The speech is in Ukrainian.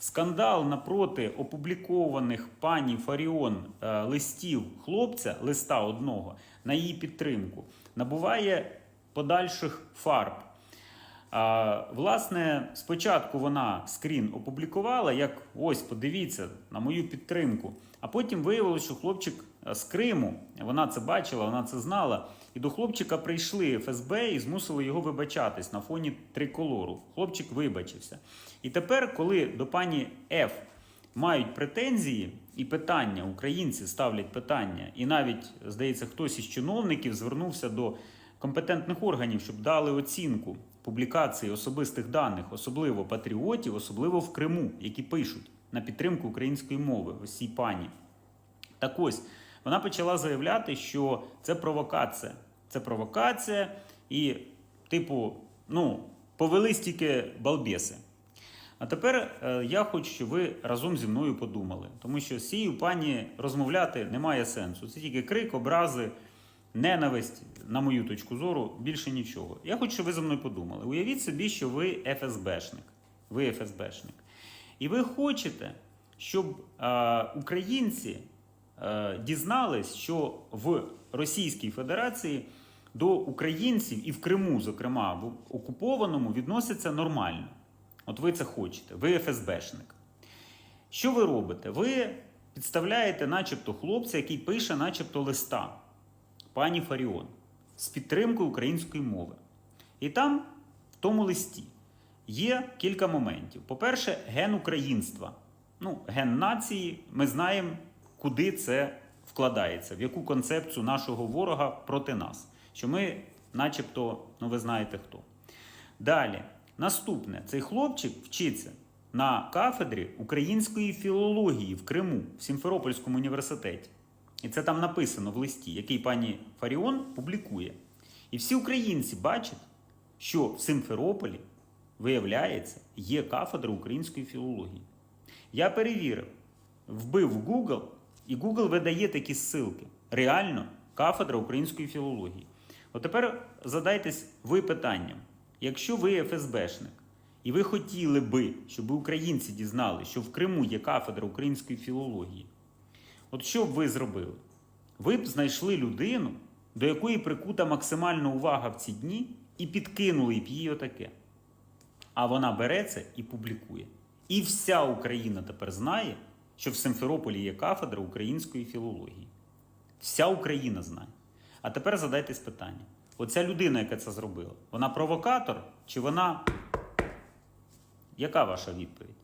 скандал напроти опублікованих пані Фаріон е, листів хлопця, листа одного, на її підтримку, набуває подальших фарб. Власне, спочатку вона скрін опублікувала, як ось, подивіться на мою підтримку. А потім виявилося, що хлопчик е, з Криму, вона це бачила, вона це знала. І до хлопчика прийшли ФСБ і змусили його вибачатись на фоні триколору. Хлопчик вибачився. І тепер, коли до пані Ф мають претензії і питання, українці ставлять питання, і навіть, здається, хтось із чиновників звернувся до компетентних органів, щоб дали оцінку публікації особистих даних, особливо патріотів, особливо в Криму, які пишуть на підтримку української мови, ось цій пані. Так ось вона почала заявляти, що це провокація. Це провокація, і, типу, ну, повелись тільки балбеси. А тепер е, я хочу, щоб ви разом зі мною подумали, тому що з цією пані розмовляти немає сенсу. Це тільки крик, образи, ненависть, на мою точку зору, більше нічого. Я хочу, щоб ви за мною подумали. Уявіть собі, що ви ФСБшник. Ви ФСБшник. І ви хочете, щоб е, українці е, дізнались, що в Російській Федерації до українців і в Криму, зокрема, в окупованому, відносяться нормально. От ви це хочете, ви ФСБшник. Що ви робите? Ви підставляєте, начебто, хлопця, який пише, начебто, листа пані Фаріон з підтримкою української мови. І там, в тому листі, є кілька моментів. По-перше, ген українства. Ну, ген нації, ми знаємо, куди це вкладається, в яку концепцію нашого ворога проти нас. Що ми, начебто, ну ви знаєте хто. Далі, наступне, цей хлопчик вчиться на кафедрі української філології в Криму, в Сімферопольському університеті. І це там написано в листі, який пані Фаріон публікує. І всі українці бачать, що в Симферополі, виявляється, є кафедра української філології. Я перевірив, вбив Google, і Google видає такі ссылки. Реально, кафедра української філології. От тепер задайтесь ви питанням: якщо ви ФСБшник, і ви хотіли би, щоб українці дізнали, що в Криму є кафедра української філології, от що б ви зробили? Ви б знайшли людину, до якої прикута максимальна увага в ці дні, і підкинули б їй отаке. А вона бере це і публікує. І вся Україна тепер знає, що в Симферополі є кафедра української філології. Вся Україна знає. А тепер задайтесь питання: оця людина, яка це зробила, вона провокатор чи вона. Яка ваша відповідь?